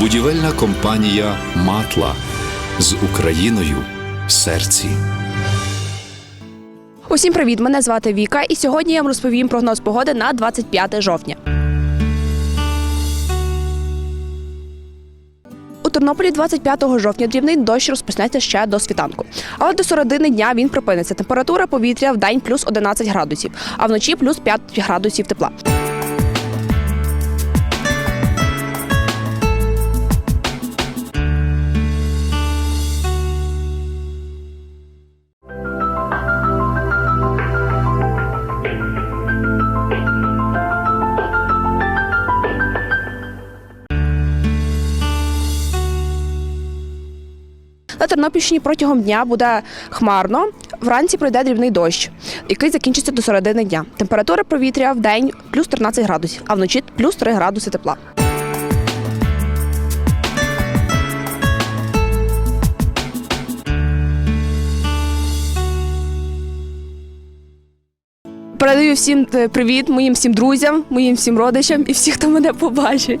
Будівельна компанія Матла з Україною в серці. Усім привіт! Мене звати Віка, і сьогодні я вам розповім прогноз погоди на 25 жовтня. Тернополі 25 жовтня дрібний дощ розпочнеться ще до світанку. Але до середини дня він припиниться. Температура повітря в день плюс 11 градусів, а вночі плюс 5 градусів тепла. На Тернопільщині протягом дня буде хмарно. Вранці пройде дрібний дощ, який закінчиться до середини дня. Температура повітря в день плюс 13 градусів, а вночі плюс 3 градуси тепла. Передаю всім е, привіт моїм всім друзям, моїм всім родичам і всіх, хто мене побачить.